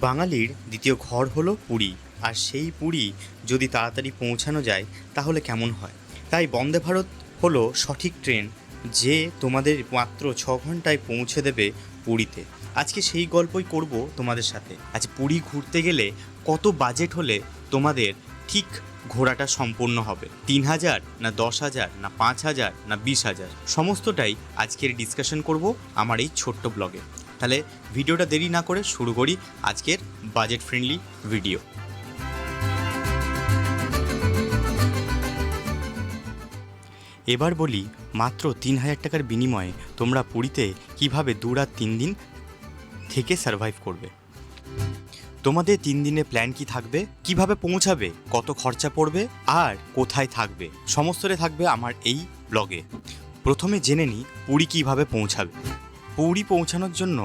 বাঙালির দ্বিতীয় ঘর হলো পুরী। আর সেই পুরী যদি তাড়াতাড়ি পৌঁছানো যায়, তাহলে কেমন হয়? তাই বন্দে ভারত হলো সঠিক ট্রেন, যে তোমাদের মাত্র ছ ঘন্টায় পৌঁছে দেবে পুরীতে। আজকে সেই গল্পই করব তোমাদের সাথে। আজ পুরী ঘুরতে গেলে কত বাজেট হলে তোমাদের ঠিক ঘোরাটা সম্পূর্ণ হবে? তিন হাজার না দশ হাজার না পাঁচ হাজার না বিশ হাজার? সমস্তটাই আজকের ডিসকাশন করব আমার এই ছোট্ট ব্লগে তাহলে ভিডিওটা দেরি না করে শুরু করি আজকের বাজেট ফ্রেন্ডলি ভিডিও এবার বলি, মাত্র তিন হাজার টাকার বিনিময়ে তোমরা পুরীতে কীভাবে দু রাত তিন দিন থেকে সার্ভাইভ করবে? তোমাদের তিন দিনের প্ল্যান কি থাকবে? কীভাবে পৌঁছাবে? কত খরচা পড়বে? আর কোথায় থাকবে? সমস্তটা থাকবে আমার এই ব্লগে প্রথমে জেনে নিই পুরী কীভাবে পৌঁছাবে। পুরী পৌঁছানোর জন্য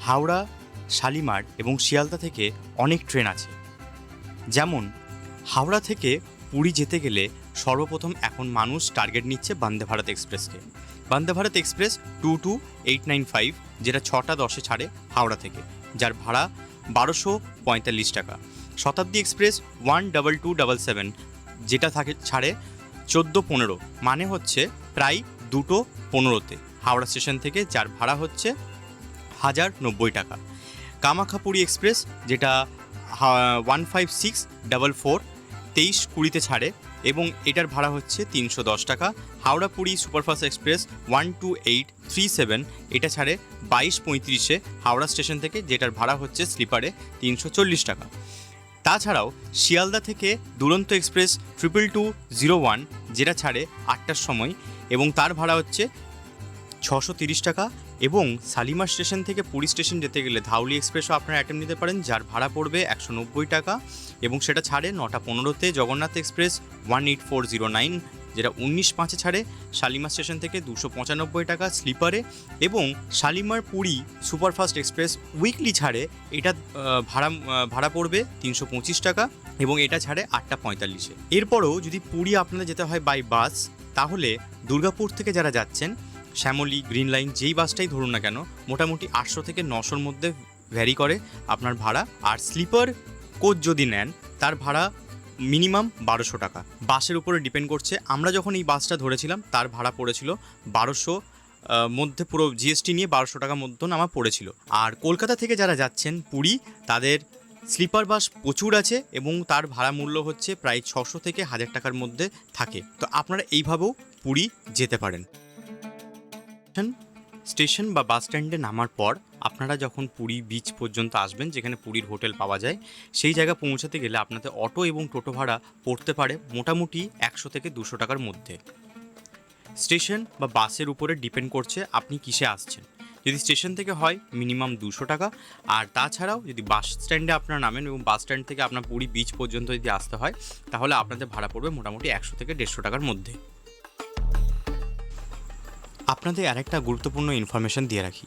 হাওড়া, শালিমার এবং শিয়ালদা থেকে অনেক ট্রেন আছে। যেমন, হাওড়া থেকে পুরী যেতে গেলে সর্বপ্রথম এখন মানুষ টার্গেট নিচ্ছে Vande Bharat এক্সপ্রেসকে। Vande Bharat express two two eight nine five, যেটা ছটা দশে ছাড়ে হাওড়া থেকে, যার ভাড়া বারোশো পঁয়তাল্লিশ টাকা। Shatabdi express one double two double seven, যেটা থাকে, ছাড়ে চোদ্দ পনেরো মানে হচ্ছে প্রায় দুটো পনেরোতে। হাওড়া স্টেশন থেকে যার ভাড়া হচ্ছে হাজার নব্বই টাকা। কামাখাপুরি এক্সপ্রেস, যেটা one five six double four তেইশ কুড়িতে ছাড়ে এবং এটার ভাড়া হচ্ছে তিনশো দশ টাকা। Howrah Puri superfast express, one two eight three seven, এটা ছাড়ে বাইশ পঁয়ত্রিশে হাওড়া স্টেশন থেকে, যেটার ভাড়া হচ্ছে স্লিপারে তিনশো চল্লিশ টাকা। তাছাড়াও শিয়ালদা থেকে Duronto express triple two zero one, যেটা ছাড়ে আটটার সময় এবং তার ভাড়া হচ্ছে ছশো তিরিশ টাকা এবং শালিমার স্টেশন থেকে পুরী স্টেশন যেতে গেলে ধাউলি এক্সপ্রেসও আপনারা অ্যাটেম্প নিতে পারেন, যার ভাড়া পড়বে একশো নব্বই টাকা এবং সেটা ছাড়ে নটা পনেরোতে Jagannath express one eight four zero nine, যেটা উনিশ পাঁচে ছাড়ে শালিমার স্টেশন থেকে দুশো পঁচানব্বই টাকা স্লিপারে এবং Shalimar Puri superfast express weekly ছাড়ে এটা ভাড়া ভাড়া পড়বে তিনশো পঁচিশ টাকা এবং এটা ছাড়ে আটটা পঁয়তাল্লিশে। এরপরও যদি পুরী আপনাদের যেতে হয় বাই বাস তাহলে দুর্গাপুর থেকে যারা যাচ্ছেন শ্যামলী গ্রিন লাইন যেই বাসটাই ধরুন না কেন, মোটামুটি আটশো থেকে নশোর মধ্যে ভ্যারি করে আপনার ভাড়া। আর স্লিপার কোচ যদি নেন, তার ভাড়া মিনিমাম বারোশো টাকা। বাসের উপরে ডিপেন্ড করছে, আমরা যখন এই বাসটা ধরেছিলাম, তার ভাড়া পড়েছিল বারোশো মধ্যে পুরো জিএসটি নিয়ে বারোশো টাকা মতন আমার পড়েছিল। আর কলকাতা থেকে যারা যাচ্ছেন পুরী, তাদের স্লিপার বাস প্রচুর আছে এবং তার ভাড়া মূল্য হচ্ছে প্রায় ছশো থেকে হাজার টাকার মধ্যে থাকে। তো আপনারা এইভাবেও পুরী যেতে পারেন। স্টেশন স্টেশন বা বাস স্ট্যান্ডে নামার পর আপনারা যখন পুরী বিচ পর্যন্ত আসবেন, যেখানে পুরীর হোটেল পাওয়া যায়, সেই জায়গা পৌঁছাতে গেলে আপনাদের অটো এবং টোটো ভাড়া পড়তে পারে মোটামুটি একশো থেকে দুশো টাকার মধ্যে। স্টেশন বা বাসের উপরে ডিপেন্ড করছে আপনি কিসে আসছেন। যদি স্টেশন থেকে হয় মিনিমাম দুশো টাকা। আর তাছাড়াও যদি বাস স্ট্যান্ডে আপনারা নামেন এবং বাস স্ট্যান্ড থেকে আপনার পুরী বিচ পর্যন্ত যদি আসতে হয়, তাহলে আপনাদের ভাড়া পড়বে মোটামুটি একশো থেকে দেড়শো টাকার মধ্যে। আপনাদের আরেকটা গুরুত্বপূর্ণ ইনফরমেশন দিয়ে রাখি।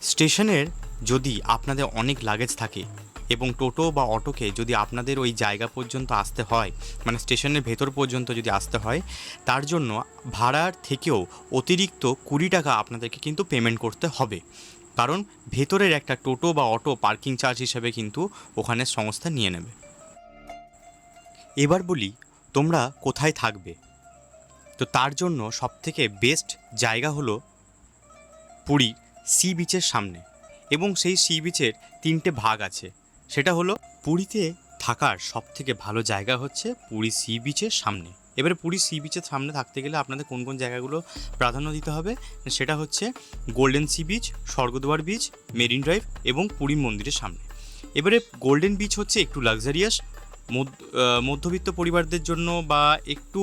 স্টেশনের যদি আপনাদের অনেক লাগেজ থাকে এবং টোটো বা অটোকে যদি আপনাদের ওই জায়গা পর্যন্ত আসতে হয় মানে স্টেশনের ভেতর পর্যন্ত যদি আসতে হয়, তার জন্য ভাড়ার থেকেও অতিরিক্ত কুড়ি টাকা আপনাদেরকে কিন্তু পেমেন্ট করতে হবে। কারণ ভেতরের একটা টোটো বা অটো পার্কিং চার্জ হিসেবে কিন্তু ওখানে সংস্থা নিয়ে নেবে। এবার বলি, তোমরা কোথায় থাকবে? তো তার জন্য সবথেকে বেস্ট জায়গা হলো পুরী সি বিচের সামনে এবং সেই সি বিচের তিনটে ভাগ আছে। সেটা হলো পুরীতে থাকার সবথেকে ভালো জায়গা হচ্ছে পুরী সি বিচের সামনে। এবারে পুরী সি বিচের সামনে থাকতে গেলে আপনাদের কোন কোন জায়গাগুলো প্রাধান্য দিতে হবে? সেটা হচ্ছে golden sea beach Swargadwar beach marine drive এবং পুরী মন্দিরের সামনে। এবারে গোল্ডেন বিচ হচ্ছে একটু লাক্সারিয়াস মধ্যবিত্ত পরিবারদের জন্য বা একটু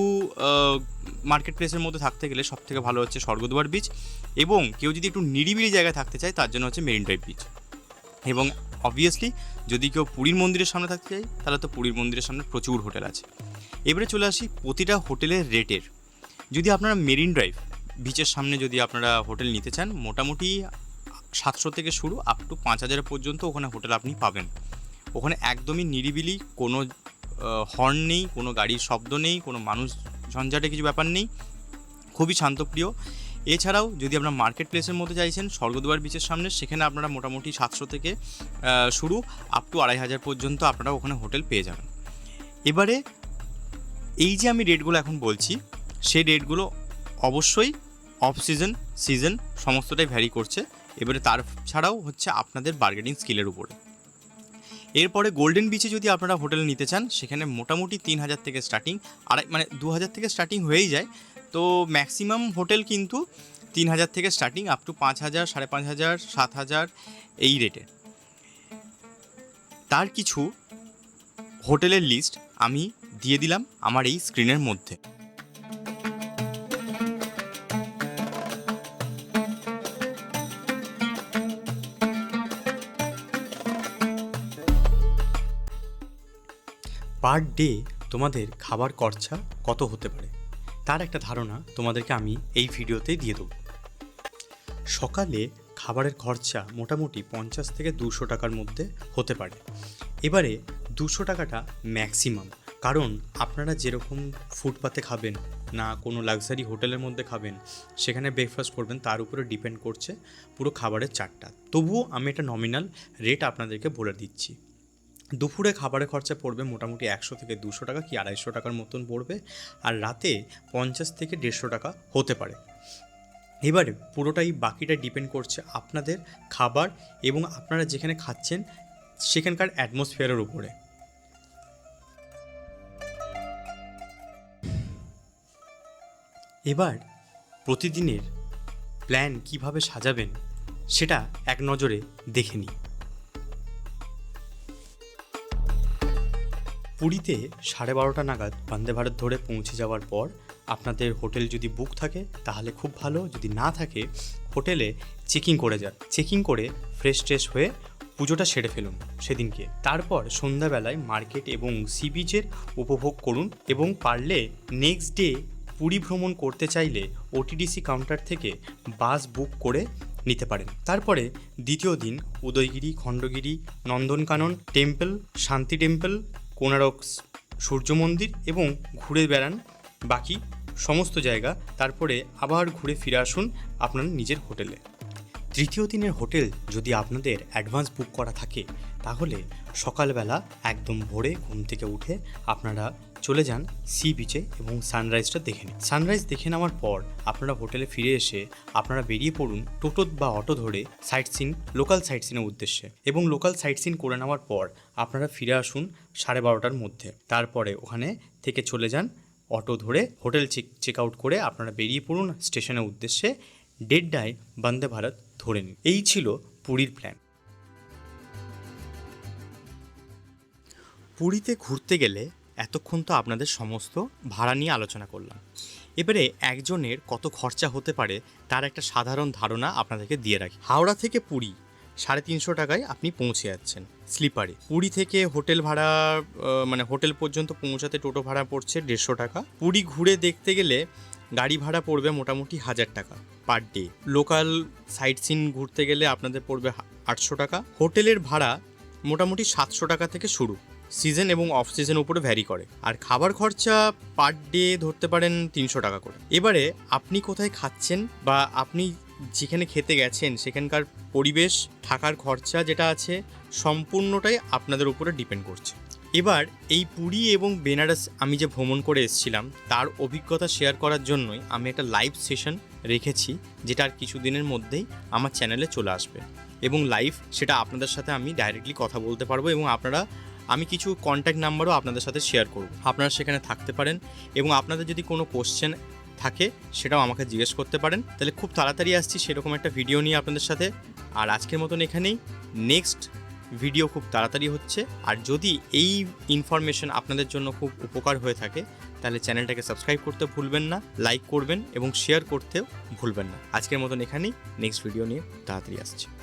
মার্কেট প্লেসের মধ্যে থাকতে গেলে সব থেকে ভালো হচ্ছে স্বর্গদ্বার বিচ এবং কেউ যদি একটু নিরিবিলি জায়গায় থাকতে চায়, তার জন্য হচ্ছে মেরিন ড্রাইভ বিচ এবং অবভিয়াসলি যদি কেউ পুরীর মন্দিরের সামনে থাকতে চায়, তাহলে তো পুরীর মন্দিরের সামনে প্রচুর হোটেল আছে। এবারে চলে আসি প্রতিটা হোটেলের রেটের যদি আপনারা মেরিন ড্রাইভ বিচের সামনে যদি আপনারা হোটেল নিতে চান, মোটামুটি সাতশো থেকে শুরু আপ টু পাঁচ হাজার পর্যন্ত ওখানে হোটেল আপনি পাবেন। ওখানে একদমই নিরিবিলি, কোনো হর্ন নেই, কোনো গাড়ির শব্দ নেই, কোনো মানুষ ঝঞ্ঝাটে কিছু ব্যাপার নেই, খুবই শান্তপ্রিয়। এছাড়াও যদি আপনারা মার্কেট প্লেসের মধ্যে চাইছেন স্বর্গদ্বার বিচের সামনে, সেখানে আপনারা মোটামুটি সাতশো থেকে শুরু আপ টু আড়াই হাজার পর্যন্ত আপনারা ওখানে হোটেল পেয়ে যাবেন। এবারে এই যে আমি রেটগুলো এখন বলছি, সেই রেটগুলো অবশ্যই অফ সিজন সিজন সমস্তটাই ভ্যারি করছে। এবারে তার ছাড়াও হচ্ছে আপনাদের বার্গেনিং স্কিলের উপরে। এরপরে গোল্ডেন বিচে যদি আপনারা হোটেল নিতে চান, সেখানে মোটামুটি তিন হাজার থেকে স্টার্টিং আড়াই মানে দু হাজার থেকে স্টার্টিং হয়েই যায়। তো ম্যাক্সিমাম হোটেল কিন্তু তিন হাজার থেকে স্টার্টিং আপ টু পাঁচ হাজার, সাড়ে পাঁচ হাজার, সাত হাজার, এই রেটে তার কিছু হোটেলের লিস্ট আমি দিয়ে দিলাম আমার এই স্ক্রিনের মধ্যে। পার ডে তোমাদের খাবার খরচা কত হতে পারে? তার একটা ধারণা তোমাদেরকে আমি এই ভিডিওতেই দিয়ে দেবো। সকালে খাবারের খরচা মোটামুটি পঞ্চাশ থেকে দুশো টাকার মধ্যে হতে পারে। এবারে দুশো টাকাটা ম্যাক্সিমাম। কারণ আপনারা যেরকম ফুটপাতে খাবেন না কোনো লাক্সারি হোটেলের মধ্যে খাবেন, সেখানে ব্রেকফাস্ট করবেন, তার উপরে ডিপেন্ড করছে পুরো খাবারের চারটা। তবুও আমি একটা নমিনাল রেট আপনাদেরকে বলে দিচ্ছি। দুপুরে খাবারের খরচা পড়বে মোটামুটি একশো থেকে দুশো টাকা কি আড়াইশো টাকার মতন পড়বে। আর রাতে পঞ্চাশ থেকে দেড়শো টাকা হতে পারে। এবারে পুরোটাই বাকিটা ডিপেন্ড করছে আপনাদের খাবার এবং আপনারা যেখানে খাচ্ছেন সেখানকার অ্যাটমসফিয়ারের উপরে। এবার প্রতিদিনের প্ল্যান কীভাবে সাজাবেন সেটা এক নজরে দেখে নিই। পুরীতে সাড়ে বারোটা নাগাদ বন্দে ভারত ধরে পৌঁছে যাওয়ার পর আপনাদের হোটেল যদি বুক থাকে, তাহলে খুব ভালো। যদি না থাকে, হোটেলে চেকিং করে যান। চেকিং করে ফ্রেশ ট্রেশ হয়ে পুজোটা সেরে ফেলুন সেদিনকে। তারপর সন্ধ্যাবেলায় মার্কেট এবং সি বিচের উপভোগ করুন এবং পারলে নেক্সট ডে পুরী ভ্রমণ করতে চাইলে ওটিডিসি কাউন্টার থেকে বাস বুক করে নিতে পারেন। তারপরে দ্বিতীয় দিন উদয়গিরি, খণ্ডগিরি, নন্দনকানন টেম্পল, শান্তি টেম্পল কোনারক সূর্য মন্দির এবং ঘুরে বেড়ান বাকি সমস্ত জায়গা। তারপরে আবার ঘুরে ফিরে আসুন আপনার নিজের হোটেলে। তৃতীয় দিনের হোটেল যদি আপনাদের অ্যাডভান্স বুক করা থাকে, তাহলে সকালবেলা একদম ভোরে ঘুম থেকে উঠে আপনারা চলে যান সি বিচে এবং সানরাইজটা দেখে নিন। সানরাইজ দেখে নেওয়ার পর আপনারা হোটেলে ফিরে এসে আপনারা বেরিয়ে পড়ুন টোটো বা অটো ধরে সাইট সিন লোকাল সাইট সিনের উদ্দেশ্যে এবং লোকাল সাইট সিন করে নেওয়ার পর আপনারা ফিরে আসুন সাড়ে বারোটার মধ্যে। তারপরে ওখানে থেকে চলে যান অটো ধরে হোটেল চেক চেক আউট করে আপনারা বেরিয়ে পড়ুন স্টেশনের উদ্দেশ্যে। দেড়টায় বন্দে ভারত ধরে নিন। এই ছিল পুরীর প্ল্যান পুরীতে ঘুরতে গেলে এতক্ষণ তো আপনাদের সমস্ত ভাড়া নিয়ে আলোচনা করলাম। এবারে একজনের কত খরচা হতে পারে তার একটা সাধারণ ধারণা আপনাদেরকে দিয়ে রাখি। হাওড়া থেকে পুরী, সাড়ে তিনশো টাকায় আপনি পৌঁছে যাচ্ছেন স্লিপারে। পুরী থেকে হোটেল ভাড়া মানে হোটেল পর্যন্ত পৌঁছাতে টোটো ভাড়া পড়ছে দেড়শো টাকা। পুরী ঘুরে দেখতে গেলে গাড়ি ভাড়া পড়বে মোটামুটি হাজার টাকা per day. Local sightseeing ঘুরতে গেলে আপনাদের পড়বে আটশো টাকা। হোটেলের ভাড়া মোটামুটি সাতশো টাকা থেকে শুরু। সিজন এবং অফ সিজন উপরে ভ্যারি করে। আর খাবার খরচা পার ডে ধরতে পারেন তিনশো টাকা করে। এবারে আপনি কোথায় খাচ্ছেন বা আপনি যেখানে খেতে গেছেন, সেখানকার পরিবেশ, থাকার খরচা যেটা আছে, সম্পূর্ণটাই আপনাদের উপরে ডিপেন্ড করছে। এবার এই পুরী এবং বেনারস আমি যে ভ্রমণ করে এসেছিলাম, তার অভিজ্ঞতা শেয়ার করার জন্যই আমি একটা লাইভ সেশন রেখেছি, যেটা আর কিছুদিনের মধ্যেই আমার চ্যানেলে চলে আসবে। এবং লাইভ সেটা আপনাদের সাথে আমি ডাইরেক্টলি কথা বলতে পারব এবং আপনারা আমি কিছু কন্ট্যাক্ট নাম্বারও আপনাদের সাথে শেয়ার করব। আপনারা সেখানে থাকতে পারেন এবং আপনাদের যদি কোনো কোশ্চেন থাকে, সেটাও আমাকে জিজ্ঞেস করতে পারেন। তাহলে খুব তাড়াতাড়ি আসছি সেরকম একটা ভিডিও নিয়ে আপনাদের সাথে। আর আজকের মতন এখানেই। নেক্সট ভিডিও খুব তাড়াতাড়ি হচ্ছে। আর যদি এই ইনফরমেশন আপনাদের জন্য খুব উপকার হয়ে থাকে, তাহলে চ্যানেলটাকে সাবস্ক্রাইব করতে ভুলবেন না লাইক করবেন এবং শেয়ার করতেও ভুলবেন না। আজকের মতন এখানেই। নেক্সট ভিডিও নিয়ে তাড়াতাড়ি আসছে।